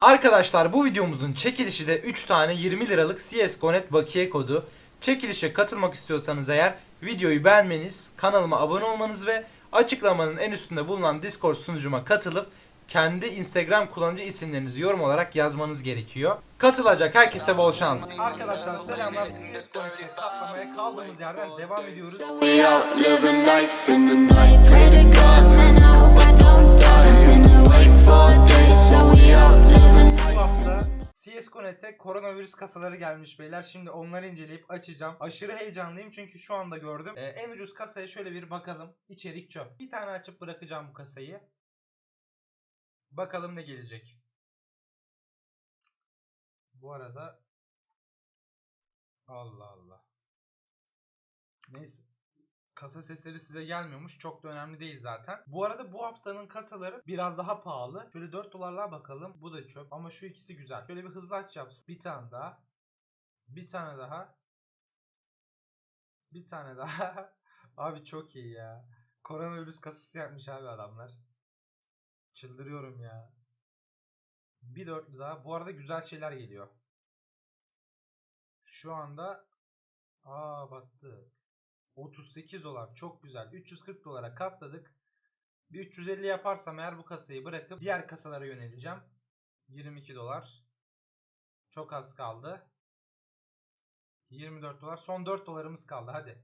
Arkadaşlar bu videomuzun çekilişi de 3 tane 20 liralık CSGO.net bakiye kodu. Çekilişe katılmak istiyorsanız eğer videoyu beğenmeniz, kanalıma abone olmanız ve açıklamanın en üstünde bulunan Discord sunucuma katılıp kendi Instagram kullanıcı isimlerinizi yorum olarak yazmanız gerekiyor. Katılacak herkese bol şans. Arkadaşlar selamlar. Kaldığımız yerden devam ediyoruz. Bu hafta CSGO.net'e koronavirüs kasaları gelmiş beyler. Şimdi onları inceleyip açacağım. Aşırı heyecanlıyım çünkü şu anda gördüm. Ee, en ucuz kasaya şöyle bir bakalım. İçerik çöp. Bir tane açıp bırakacağım bu kasayı. Bakalım ne gelecek. Bu arada Allah Allah. Neyse. Kasa sesleri size gelmiyormuş. Çok da önemli değil zaten. Bu arada bu haftanın kasaları biraz daha pahalı. Şöyle 4 dolarlığa bakalım. Bu da çöp. Ama şu ikisi güzel. Şöyle bir hızlı aç yapsın. Bir tane daha. Bir tane daha. Bir tane daha. abi çok iyi ya. Koronavirüs kasası yapmış abi adamlar. Çıldırıyorum ya. Bir dörtlü daha. Bu arada güzel şeyler geliyor. Şu anda Aa battı. 38 dolar çok güzel. 340 dolara katladık. Bir 350 yaparsam eğer bu kasayı bırakıp diğer kasalara yöneleceğim. 22 dolar. Çok az kaldı. 24 dolar. Son 4 dolarımız kaldı hadi.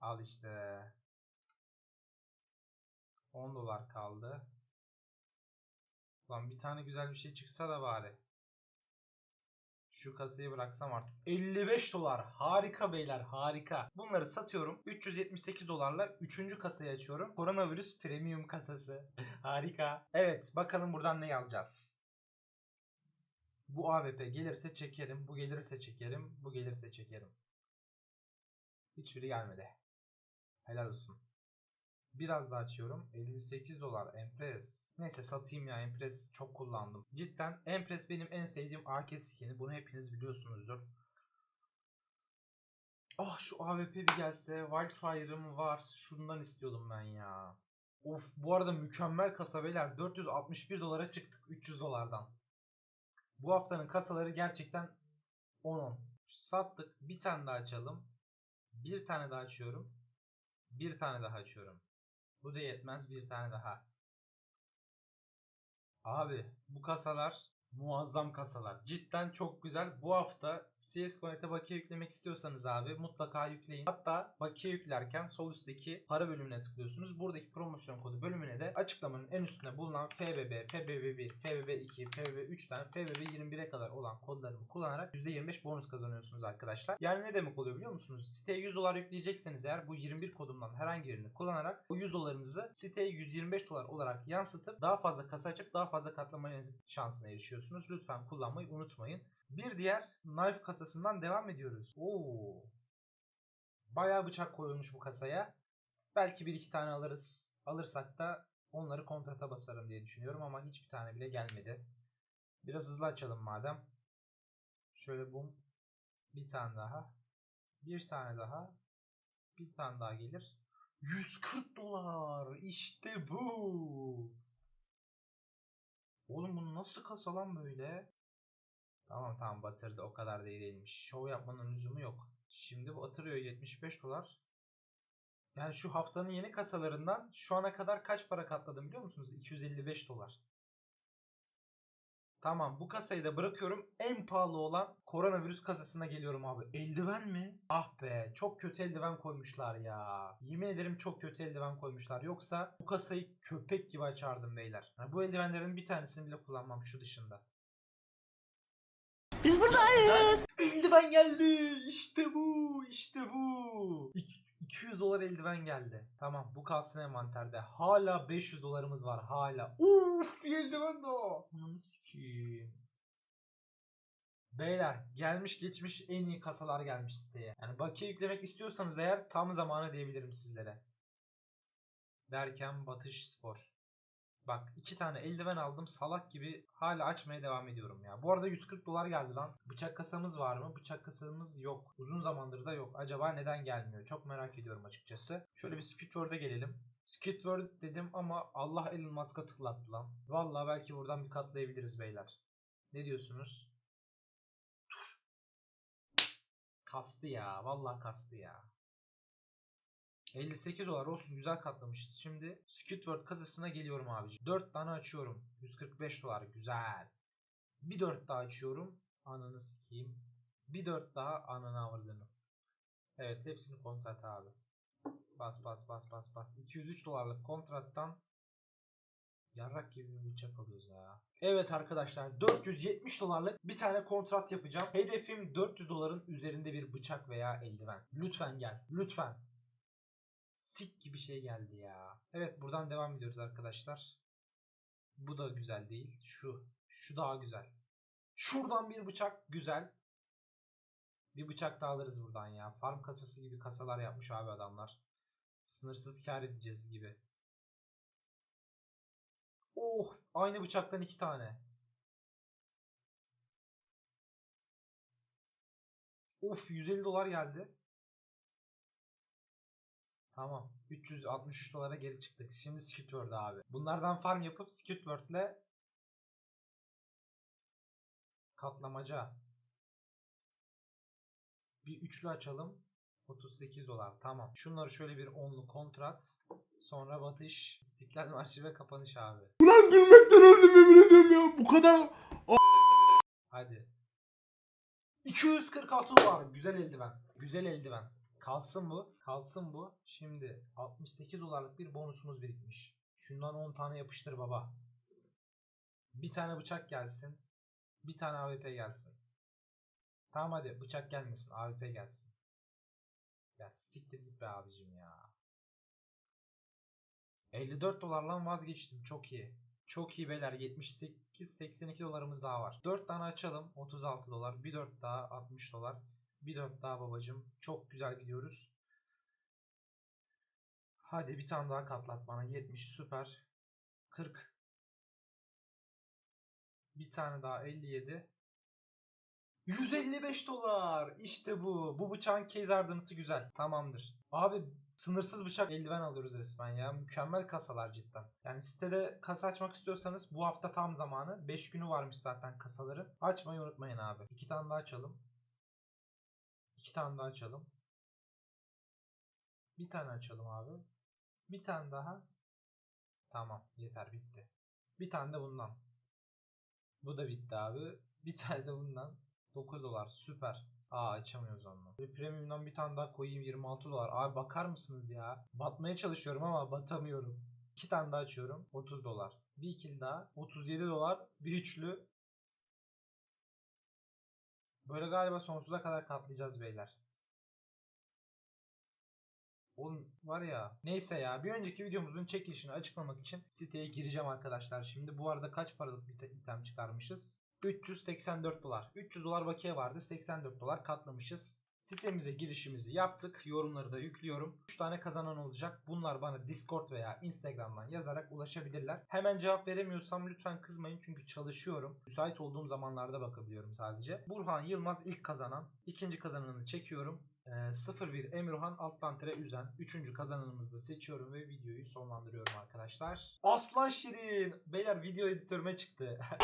Al işte. 10 dolar kaldı. Lan bir tane güzel bir şey çıksa da bari. Şu kasayı bıraksam artık. 55 dolar. Harika beyler harika. Bunları satıyorum. 378 dolarla 3. kasayı açıyorum. Koronavirüs premium kasası. harika. Evet bakalım buradan ne alacağız. Bu AWP gelirse çekerim. Bu gelirse çekerim. Bu gelirse çekerim. Hiçbiri gelmedi. Helal olsun. Biraz daha açıyorum. 58 dolar Empress. Neyse satayım ya Empress çok kullandım. Cidden Empress benim en sevdiğim AK skin'i. Bunu hepiniz biliyorsunuzdur. Ah şu AWP bir gelse. Wildfire'ım var. Şundan istiyordum ben ya. Of bu arada mükemmel kasa beyler. 461 dolara çıktık 300 dolardan. Bu haftanın kasaları gerçekten 10-10. Sattık. Bir tane daha açalım. Bir tane daha açıyorum. Bir tane daha açıyorum. Bu da yetmez bir tane daha. Abi bu kasalar muazzam kasalar. Cidden çok güzel. Bu hafta CSGO.net'e bakiye yüklemek istiyorsanız abi mutlaka yükleyin. Hatta bakiye yüklerken sol üstteki para bölümüne tıklıyorsunuz. Buradaki promosyon kodu bölümüne de açıklamanın en üstünde bulunan FBB, FBB1, FBB2, FBB3'ten FBB21'e kadar olan kodlarımı kullanarak %25 bonus kazanıyorsunuz arkadaşlar. Yani ne demek oluyor biliyor musunuz? Siteye 100 dolar yükleyecekseniz eğer bu 21 kodumdan herhangi birini kullanarak o 100 dolarınızı siteye 125 dolar olarak yansıtıp daha fazla kasa açıp daha fazla katlama şansına erişiyorsunuz. Lütfen kullanmayı unutmayın. Bir diğer knife kasasından devam ediyoruz. Oo. Bayağı bıçak koyulmuş bu kasaya. Belki bir iki tane alırız. Alırsak da onları kontrata basarım diye düşünüyorum ama hiçbir tane bile gelmedi. Biraz hızlı açalım madem. Şöyle bum. Bir tane daha. Bir tane daha. Bir tane daha gelir. 140 dolar. İşte bu. Nasıl kasa lan böyle? Tamam tamam batırdı o kadar değil değilmiş. Şov yapmanın lüzumu yok. Şimdi bu atırıyor 75 dolar. Yani şu haftanın yeni kasalarından şu ana kadar kaç para katladım biliyor musunuz? 255 dolar. Tamam bu kasayı da bırakıyorum. En pahalı olan koronavirüs kasasına geliyorum abi. Eldiven mi? Ah be çok kötü eldiven koymuşlar ya. Yemin ederim çok kötü eldiven koymuşlar. Yoksa bu kasayı köpek gibi açardım beyler. Yani bu eldivenlerin bir tanesini bile kullanmam şu dışında. Biz buradayız. Eldiven geldi. İşte bu. işte bu. İk- 200 dolar eldiven geldi. Tamam bu kalsın envanterde. Hala 500 dolarımız var hala. Uf bir eldiven daha. Ananı sikeyim. Beyler gelmiş geçmiş en iyi kasalar gelmiş siteye. Yani bakiye yüklemek istiyorsanız eğer tam zamanı diyebilirim sizlere. Derken Batış Spor. Bak iki tane eldiven aldım salak gibi hala açmaya devam ediyorum ya. Bu arada 140 dolar geldi lan. Bıçak kasamız var mı? Bıçak kasamız yok. Uzun zamandır da yok. Acaba neden gelmiyor? Çok merak ediyorum açıkçası. Şöyle bir Squidward'a gelelim. Squidward dedim ama Allah Elon Musk'a tıklattı lan. Vallahi belki buradan bir katlayabiliriz beyler. Ne diyorsunuz? Dur. Kastı ya. Vallahi kastı ya. 58 dolar olsun güzel katlamışız. Şimdi Squidward kasasına geliyorum abici. 4 tane açıyorum. 145 dolar güzel. Bir 4 daha açıyorum. Ananı sikeyim. Bir 4 daha ananı avradını. Evet hepsini kontrat abi. Bas bas bas bas bas. 203 dolarlık kontrattan yarrak gibi bir bıçak alıyoruz ya. Evet arkadaşlar 470 dolarlık bir tane kontrat yapacağım. Hedefim 400 doların üzerinde bir bıçak veya eldiven. Lütfen gel. Lütfen. Sik gibi şey geldi ya. Evet buradan devam ediyoruz arkadaşlar. Bu da güzel değil. Şu. Şu daha güzel. Şuradan bir bıçak güzel. Bir bıçak da alırız buradan ya. Farm kasası gibi kasalar yapmış abi adamlar. Sınırsız kar edeceğiz gibi. Oh! Aynı bıçaktan iki tane. Of 150 dolar geldi. Tamam. 363 dolara geri çıktık. Şimdi Squidward abi. Bunlardan farm yapıp Squidward'le katlamaca. Bir üçlü açalım. 38 dolar. Tamam. Şunları şöyle bir onlu kontrat. Sonra batış. İstiklal Marşı ve kapanış abi. Ulan gülmekten öldüm yemin ediyorum ya. Bu kadar Hadi. 246 dolar. Güzel eldiven. Güzel eldiven. Kalsın bu. Kalsın bu. Şimdi 68 dolarlık bir bonusumuz birikmiş. Şundan 10 tane yapıştır baba. Bir tane bıçak gelsin. Bir tane AWP gelsin. Tamam hadi bıçak gelmesin. AWP gelsin. Ya siktir git be abicim ya. 54 dolardan vazgeçtim. Çok iyi. Çok iyi beyler. 78-82 dolarımız daha var. 4 tane açalım. 36 dolar. Bir 4 daha 60 dolar. Bir 4 daha babacım. Çok güzel gidiyoruz. Hadi bir tane daha katlat bana. 70 süper. 40. Bir tane daha 57. 155 dolar. İşte bu. Bu bıçağın case hardenatı güzel. Tamamdır. Abi sınırsız bıçak eldiven alıyoruz resmen ya. Mükemmel kasalar cidden. Yani sitede kasa açmak istiyorsanız bu hafta tam zamanı. 5 günü varmış zaten kasaların. Açmayı unutmayın abi. 2 tane daha açalım. 2 tane daha açalım. Bir tane açalım abi. Bir tane daha. Tamam yeter bitti. Bir tane de bundan. Bu da bitti abi. Bir tane de bundan. 9 dolar süper. Aa açamıyoruz onu. Ve premiumdan bir tane daha koyayım 26 dolar. Abi bakar mısınız ya? Batmaya çalışıyorum ama batamıyorum. İki tane daha açıyorum. 30 dolar. Bir ikili daha. 37 dolar. Bir üçlü. Böyle galiba sonsuza kadar katlayacağız beyler. Oğlum var ya. Neyse ya. Bir önceki videomuzun çekilişini açıklamak için siteye gireceğim arkadaşlar. Şimdi bu arada kaç paralık bir item çıkarmışız? 384 dolar. 300 dolar bakiye vardı. 84 dolar katlamışız. Sitemize girişimizi yaptık. Yorumları da yüklüyorum. 3 tane kazanan olacak. Bunlar bana Discord veya Instagram'dan yazarak ulaşabilirler. Hemen cevap veremiyorsam lütfen kızmayın çünkü çalışıyorum. Müsait olduğum zamanlarda bakabiliyorum sadece. Burhan Yılmaz ilk kazanan. ikinci kazananı çekiyorum. Ee, 01 Emirhan alttan tire üzen. Üçüncü kazananımızı da seçiyorum ve videoyu sonlandırıyorum arkadaşlar. Aslan Şirin. Beyler video editörüme çıktı.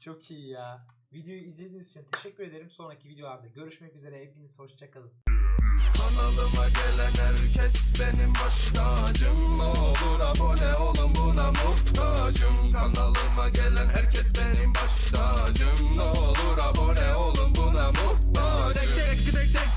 Çok iyi ya. Videoyu izlediğiniz için teşekkür ederim. Sonraki videolarda görüşmek üzere. Hepiniz hoşçakalın. Kanalıma gelen herkes benim baş tacım Olur abone olun buna muhtacım Kanalıma gelen herkes benim baş tacım Olur abone olun buna muhtacım Tek tek tek tek